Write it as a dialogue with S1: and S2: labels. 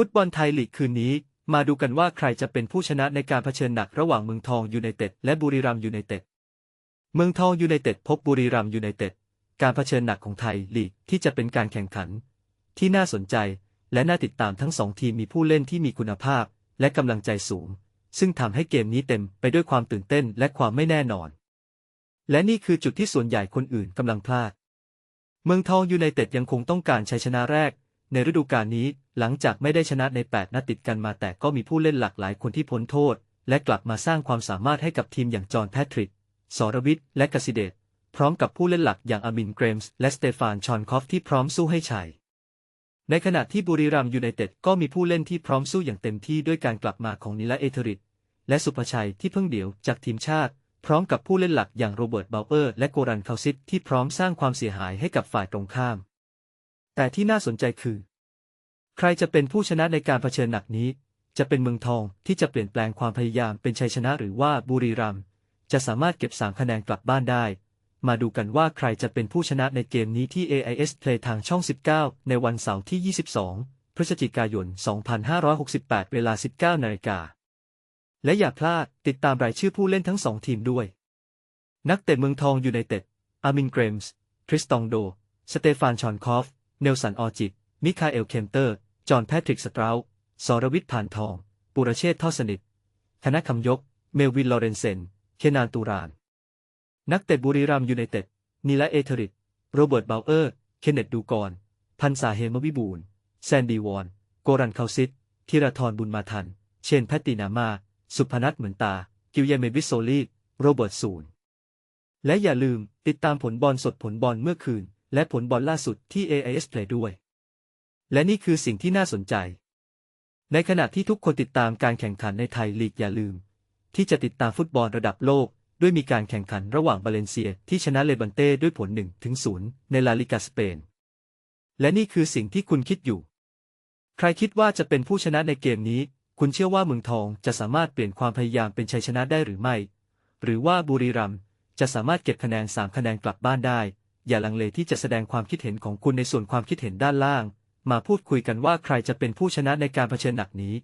S1: ฟุตบอลไทยลีกคืนนี้ มาดูกันว่าใครจะเป็นผู้ชนะในการเผชิญหนักระหว่างเมืองทองยูไนเต็ดและบุรีรัมย์ยูไนเต็ด เมืองทองยูไนเต็ดพบบุรีรัมย์ยูไนเต็ด การเผชิญหนักของไทยลีกที่จะเป็นการแข่งขัน ที่น่าสนใจและน่าติดตามทั้งสองทีมมีผู้เล่นที่มีคุณภาพและกำลังใจสูง ซึ่งทำให้เกมนี้เต็มไปด้วยความตื่นเต้นและความไม่แน่นอน และนี่คือจุดที่ส่วนใหญ่คนอื่นกำลังพลาด เมืองทองยูไนเต็ดยังคงต้องการชัยชนะแรก ในฤดูกาลนี้หลังจากไม่ได้ชนะใน 8 นัดติดกันมาแต่ก็มีผู้เล่นหลากหลายคนที่พ้นโทษ และกลับมาสร้างความสามารถให้กับทีมอย่างจอห์นแพทริกสรวิทย์และกสิเดชพร้อมกับผู้เล่นหลักอย่างอามินเกรมส์และสเตฟานชอนคอฟที่พร้อมสู้ให้ชัย ในขณะที่บุรีรัมยูไนเต็ดก็มีผู้เล่นที่พร้อมสู้อย่างเต็มที่ด้วยการกลับมาของนิลาเอเทริตและสุภชัยที่เพิ่งเดี่ยวจากทีมชาติ พร้อมกับผู้เล่นหลักอย่างโรเบิร์ตเบลเออร์และโกรันคาซิตที่พร้อมสร้างความเสียหายให้กับฝ่ายตรงข้าม แต่ที่น่าสนใจคือ ใครจะเป็นผู้ชนะในการเผชิญหนักนี้ จะเป็นเมืองทองที่จะเปลี่ยนแปลงความพยายามเป็นชัยชนะหรือว่าบุรีรัมย์จะสามารถเก็บสามคะแนนกลับบ้านได้ มาดูกันว่าใครจะเป็นผู้ชนะในเกมนี้ที่ AIS Play ทางช่อง 19 ในวันเสาร์ที่ 22 พฤศจิกายน 2568 เวลา 19นาฬิกาและอย่าพลาดติดตามรายชื่อผู้เล่นทั้งสองทีมด้วย นักเตะเมืองทองยูไนเต็ด อามินเกรมส์ทริสตองโด สเตฟานชอนคอฟ เนลสันออจิต มิคาเอลเคมเตอร์ จอห์นแพทริกสตราวสรวิทย์ผ่านทอง ปุรเชษฐ์ทอสนิทคณะคำยก เมลวินลอเรนเซน เคนานตูราน นักเตะบุรีรัมยูไนเต็ดนีละเอเทริต โรเบิร์ตเบลเออร์ เคนเนตดูกร พันษาเฮมวิบูลแซนดีวอน โกรันคาซิตธีรทรบุญมาทัน เชนแพตตินามา สุพนัทเหมือนตา กิวเยเมวิโซลีโรเบิร์ตศูนย์และอย่าลืมติดตามผลบอลสดผลบอลเมื่อคืน และผลบอลล่าสุดที่ AIS Play ด้วย และนี่คือสิ่งที่น่าสนใจ ในขณะที่ทุกคนติดตามการแข่งขันในไทยลีกอย่าลืม ที่จะติดตามฟุตบอลระดับโลก ด้วยมีการแข่งขันระหว่างบาเลนเซียที่ชนะเลบันเต้ด้วยผล1ถึง0ในลาลิกาสเปน และนี่คือสิ่งที่คุณคิดอยู่ ใครคิดว่าจะเป็นผู้ชนะในเกมนี้ คุณเชื่อว่าเมืองทองจะสามารถเปลี่ยนความพยายามเป็นชัยชนะได้หรือไม่ หรือว่าบุรีรัมย์จะสามารถเก็บคะแนน3คะแนนกลับบ้านได้ อย่าลังเลที่จะแสดงความคิดเห็นของคุณในส่วนความคิดเห็นด้านล่าง มาพูดคุยกันว่าใครจะเป็นผู้ชนะในการเผชิญหนักนี้